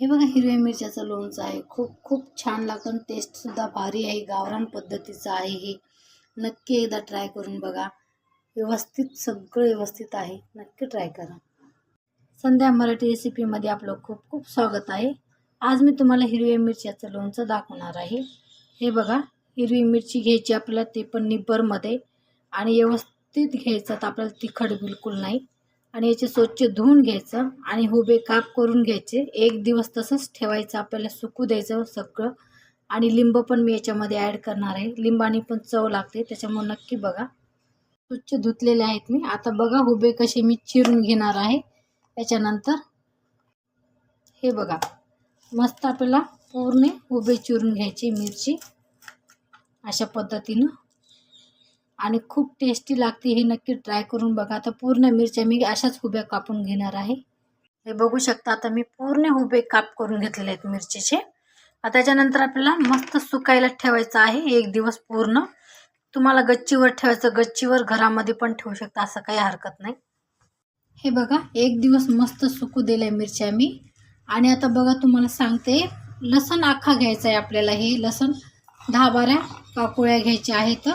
हे बघा हिरव्या मिरच्याचं लोणचं आहे. खूप खूप छान लागतं आणि टेस्टसुद्धा भारी आहे. गावरान पद्धतीचं आहे हे. नक्की एकदा ट्राय करून बघा. व्यवस्थित सगळं व्यवस्थित आहे. नक्की ट्राय करा. संध्या मराठी रेसिपीमध्ये आपलं खूप खूप स्वागत आहे. आज मी तुम्हाला हिरव्या मिरच्याचं लोणचं दाखवणार आहे. हे बघा हिरवी मिरची घ्यायची आपल्याला ते पण निब्बरमध्ये. आणि व्यवस्थित घ्यायचं तर आपल्याला तिखट बिलकुल नाही. आणि याचे स्वच्छ धुवून घ्यायचं आणि हुबे काप करून घ्यायचे. एक दिवस तसंच ठेवायचं आपल्याला सुकू द्यायचं सगळं. आणि लिंब पण मी याच्यामध्ये ॲड करणार आहे. लिंबाने पण चव लागते त्याच्यामुळे नक्की बघा. स्वच्छ धुतलेले आहेत मी. आता बघा हुबे कसे मी चिरून घेणार आहे. त्याच्यानंतर हे बघा. मस्त आपल्याला पूर्ण उभे चिरून घ्यायची मिरची. अशा पद्धतीनं आणि खूप टेस्टी लागते हे नक्की ट्राय करून बघा. आता पूर्ण मिरच्या मी अशाच उभ्या कापून घेणार आहे. हे बघू शकता आता मी पूर्ण उभे काप करून घेतलेले आहेत मिरचीचे. त्याच्यानंतर आपल्याला मस्त सुकायला ठेवायचं आहे एक दिवस पूर्ण. तुम्हाला गच्चीवर ठेवायचं गच्चीवर घरामध्ये पण ठेवू शकता असं काही हरकत नाही. हे बघा एक दिवस मस्त सुकू दिल्या मिरच्या मी. आणि आता बघा तुम्हाला सांगते लसण आखा घ्यायचा आहे आपल्याला हे. लसण दहा बारा काकुळ्या घ्यायच्या आहेत.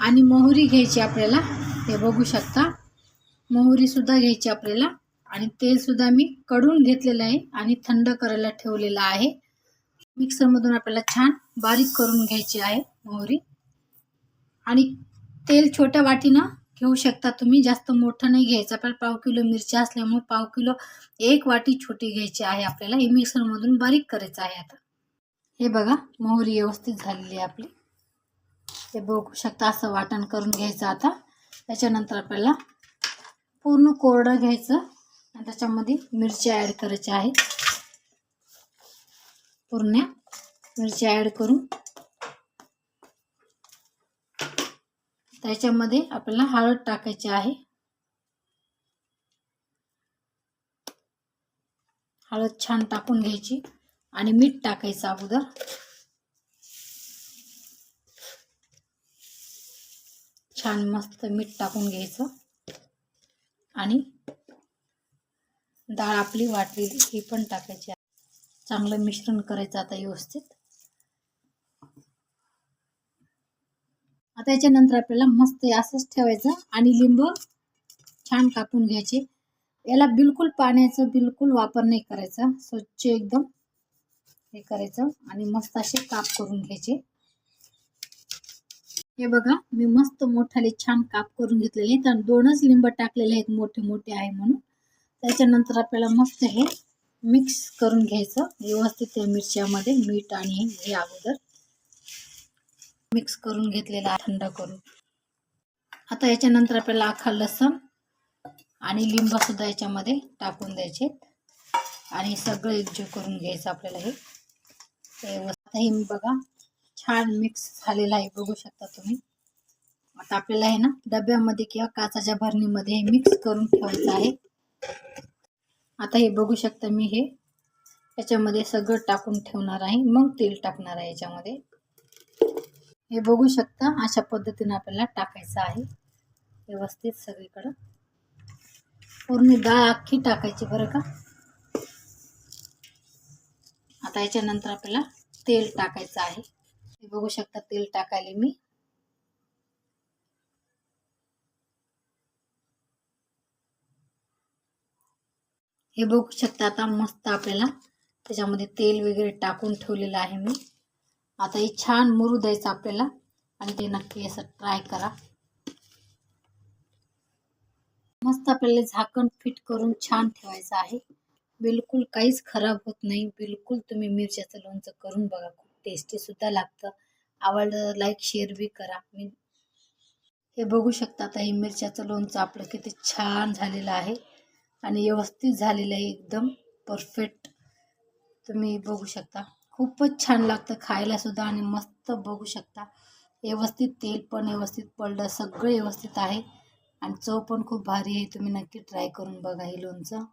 आणि मोहरी घ्यायची आपल्याला हे बघू शकता. मोहरीसुद्धा घ्यायची आपल्याला आणि तेलसुद्धा मी कडून घेतलेलं आहे आणि थंड करायला ठेवलेलं आहे. मिक्सरमधून आपल्याला छान बारीक करून घ्यायची आहे मोहरी. आणि तेल छोट्या वाटीनं घेऊ शकता तुम्ही जास्त मोठं नाही घ्यायचं. आपल्याला पाव किलो मिरच्या असल्यामुळे पाव किलो एक वाटी छोटी घ्यायची आहे आपल्याला. हे मिक्सरमधून बारीक करायचं आहे आता. हे बघा मोहरी व्यवस्थित झालेली आहे आपली. हे बघू शकता असं वाटण करून घ्यायचं आता. त्याच्यानंतर आपल्याला पूर्ण कोरडं घ्यायचं आणि त्याच्यामध्ये मिरची ॲड करायची आहे. पूर्ण मिरची ॲड करून त्याच्यामध्ये आपल्याला हळद टाकायची आहे. हळद छान टाकून घ्यायची आणि मीठ टाकायचं अगोदर. छान मस्त मीठ टाकून घ्यायचं. आणि डाळ आपली वाटलेली ही पण टाकायची चांगलं मिश्रण करायचं आता व्यवस्थित. आता याच्यानंतर आपल्याला मस्त असंच ठेवायचं आणि लिंब छान कापून घ्यायचे. याला बिलकुल पाण्याचं बिलकुल वापर नाही करायचा. स्वच्छ एकदम हे करायचं आणि मस्त असे काप करून घ्यायचे. हे बघा मी मस्त मोठाले छान काप करून घेतलेले आहेत आणि दोनच लिंब टाकलेले आहेत मोठे मोठे आहे म्हणून. त्याच्यानंतर आपल्याला मस्त हे मिक्स करून घ्यायचं. व्यवस्थित त्या मिरच्यामध्ये मीठ आणि हे अगोदर मिक्स करून घेतलेला आहे थंड करून. आता याच्यानंतर आपल्याला अख्खा लसण आणि लिंबसुद्धा याच्यामध्ये टाकून द्यायचे आणि सगळं एकजीव करून घ्यायचं आपल्याला हे. आता हे बघा छान मिक्स झालेला आहे बघू शकता तुम्ही. आता आपल्याला हे ना डब्यामध्ये किंवा काचाच्या भरणीमध्ये हे मिक्स करून ठेवायचं आहे. आता हे बघू शकता मी हे. याच्यामध्ये सगळं टाकून ठेवणार आहे. मग तेल टाकणार आहे याच्यामध्ये. हे बघू शकता अशा पद्धतीने आपल्याला टाकायचं आहे. व्यवस्थित सगळीकडं. पूर्ण डाळ अख्खी टाकायची बरं का. आता याच्यानंतर आपल्याला तेल टाकायचं आहे. हे बघू शकता तेल टाकायले मी. हे बघू शकता आता मस्त आपल्याला त्याच्यामध्ये तेल वगैरे टाकून ठेवलेलं आहे मी. आता हे छान मुरू द्यायचं आपल्याला आणि ते नक्की असं ट्राय करा. मस्त आपल्याला झाकण फिट करून छान ठेवायचं आहे. बिलकुल काहीच खराब होत नाही. बिलकुल तुम्ही मिरच्याचं लोणचं करून बघा टेस्टीसुद्धा लागतं. आवडलं लाईक शेअर बी करा. मी हे बघू शकता आता हे मिरच्याचं लोणचं आपलं किती छान झालेलं आहे. आणि व्यवस्थित झालेलं आहे एकदम परफेक्ट तुम्ही बघू शकता. खूपच छान लागतं खायलासुद्धा आणि मस्त बघू शकता. व्यवस्थित तेल पण व्यवस्थित पडलं. सगळं व्यवस्थित आहे. आणि चव पण खूप भारी आहे. तुम्ही नक्की ट्राय करून बघा हे लोणचं.